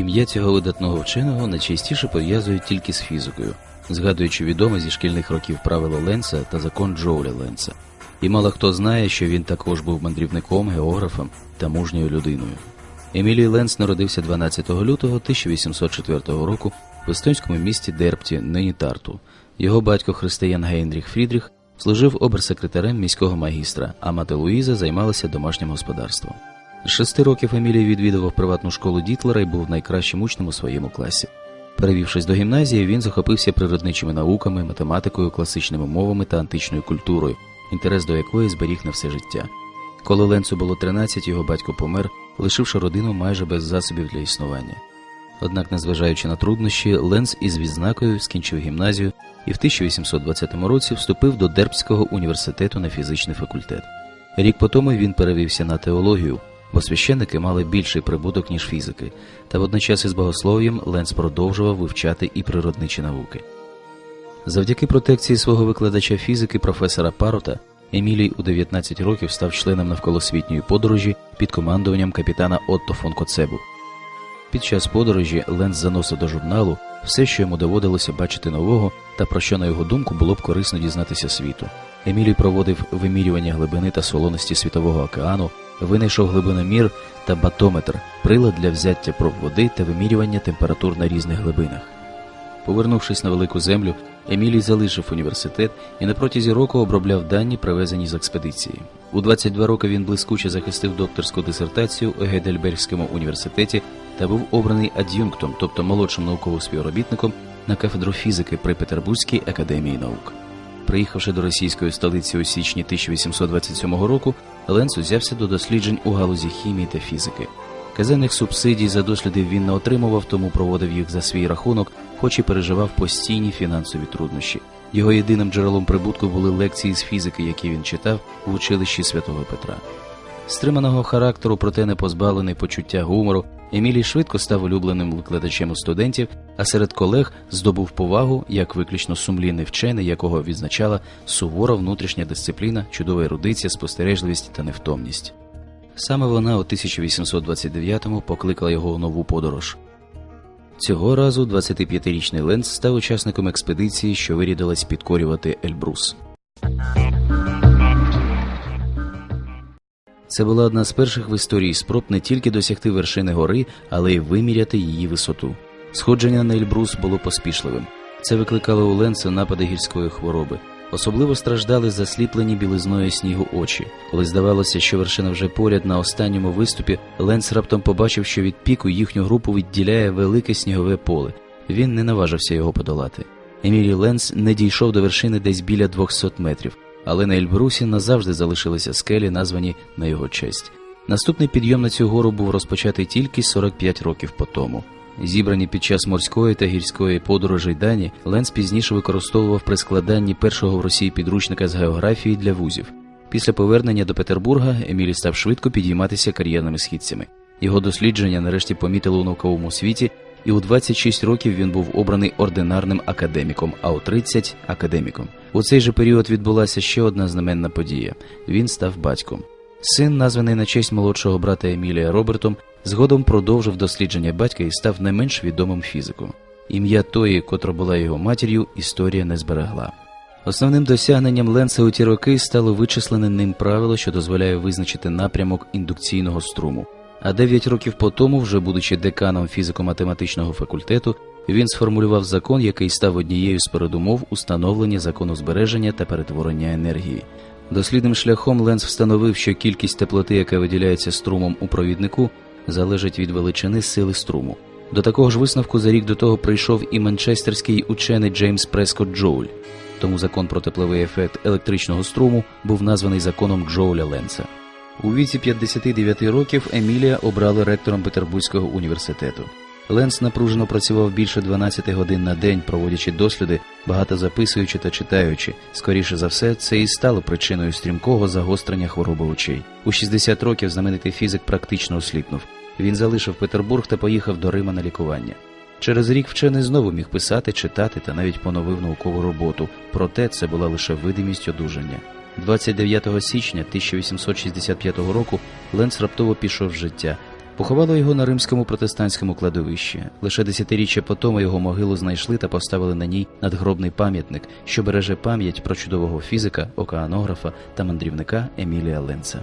Ім'я цього видатного вченого найчастіше пов'язують тільки з фізикою, згадуючи відоме зі шкільних років правило Ленца та закон Джоуля Ленца. І мало хто знає, що він також був мандрівником, географом та мужньою людиною. Емілій Ленц народився 12 лютого 1804 року в естонському місті Дерпті, нині Тарту. Його батько християн Гейнріх Фрідріх служив оберсекретарем міського магістра, а мати Луїза займалася домашнім господарством. Шести років Емілій відвідував приватну школу Дітлера і був найкращим учнем у своєму класі. Перевівшись до гімназії, він захопився природничими науками, математикою, класичними мовами та античною культурою, інтерес до якої зберіг на все життя. Коли Ленцу було 13, його батько помер, лишивши родину майже без засобів для існування. Однак, незважаючи на труднощі, Ленц із відзнакою скінчив гімназію і в 1820 році вступив до Дербського університету на фізичний факультет. Рік по тому він перевівся на теологію, бо священники мали більший прибуток, ніж фізики, та водночас із богослов'ям Ленц продовжував вивчати і природничі науки. Завдяки протекції свого викладача фізики професора Парота, Емілій у 19 років став членом навколосвітньої подорожі під командуванням капітана Отто фон Коцебу. Під час подорожі Ленц заносив до журналу все, що йому доводилося бачити нового, та про що, на його думку, було б корисно дізнатися світу. Емілій проводив вимірювання глибини та солоності світового океану, винайшов глибиномір та батометр, прилад для взяття проб води та вимірювання температур на різних глибинах. Повернувшись на велику землю, Емілій залишив університет і на протязі року обробляв дані, привезені з експедиції. У 22 роки він блискуче захистив докторську дисертацію у Гейдельбергському університеті та був обраний ад'юнктом, тобто молодшим науковим співробітником на кафедру фізики при Петербурзькій академії наук. Приїхавши до російської столиці у січні 1827 року, Ленц узявся до досліджень у галузі хімії та фізики. Казенних субсидій за досліди він не отримував, тому проводив їх за свій рахунок, хоч і переживав постійні фінансові труднощі. Його єдиним джерелом прибутку були лекції з фізики, які він читав в училищі святого Петра. Стриманого характеру, проте не позбавлений почуття гумору, Емілій швидко став улюбленим викладачем у студентів, а серед колег здобув повагу як виключно сумлінний вчений, якого відзначала сувора внутрішня дисципліна, чудова ерудиція, спостережливість та невтомність. Саме вона у 1829-му покликала його у нову подорож. Цього разу 25-річний Ленц став учасником експедиції, що вирядилась підкорювати Ельбрус. Це була одна з перших в історії спроб не тільки досягти вершини гори, але й виміряти її висоту. Сходження на Ельбрус було поспішливим. Це викликало у Ленца напади гірської хвороби. Особливо страждали засліплені білизною снігу очі. Коли здавалося, що вершина вже поряд на останньому виступі, Ленц раптом побачив, що від піку їхню групу відділяє велике снігове поле. Він не наважився його подолати. Емілій Ленц не дійшов до вершини десь біля 200 метрів, але на Ельбрусі назавжди залишилися скелі, названі на його честь. Наступний підйом на цю гору був розпочатий тільки 45 років по тому. Зібрані під час морської та гірської подорожей дані, Ленц пізніше використовував при складанні першого в Росії підручника з географії для вузів. Після повернення до Петербурга Емілій став швидко підійматися кар'єрними східцями. Його дослідження нарешті помітили у науковому світі, і у 26 років він був обраний ординарним академіком, а у 30 – академіком. У цей же період відбулася ще одна знаменна подія: він став батьком. Син, названий на честь молодшого брата Емілія Робертом, згодом продовжив дослідження батька і став не менш відомим фізиком. Ім'я тої, котра була його матір'ю, історія не зберегла. Основним досягненням Ленца у ті роки стало вичислене ним правило, що дозволяє визначити напрямок індукційного струму. А 9 років по тому, вже будучи деканом фізико-математичного факультету, він сформулював закон, який став однією з передумов установлення закону збереження та перетворення енергії. Дослідним шляхом Ленц встановив, що кількість теплоти, яка виділяється струмом у провіднику, залежить від величини сили струму. До такого ж висновку за рік до того прийшов і манчестерський учений Джеймс Прескотт Джоуль. Тому закон про тепловий ефект електричного струму був названий законом Джоуля Ленца. У віці 59 років Емілія обрали ректором Петербурзького університету. Ленц напружено працював більше 12 годин на день, проводячи досліди, багато записуючи та читаючи. Скоріше за все, це і стало причиною стрімкого загострення хвороби очей. У 60 років знаменитий фізик практично осліпнув. Він залишив Петербург та поїхав до Рима на лікування. Через рік вчений знову міг писати, читати та навіть поновив наукову роботу, проте це була лише видимість одужання. 29 січня 1865 року Ленц раптово пішов з життя. Поховало його на римському протестантському кладовищі. Лише десятиріччя по тому його могилу знайшли та поставили на ній надгробний пам'ятник, що береже пам'ять про чудового фізика, океанографа та мандрівника Емілія Ленца.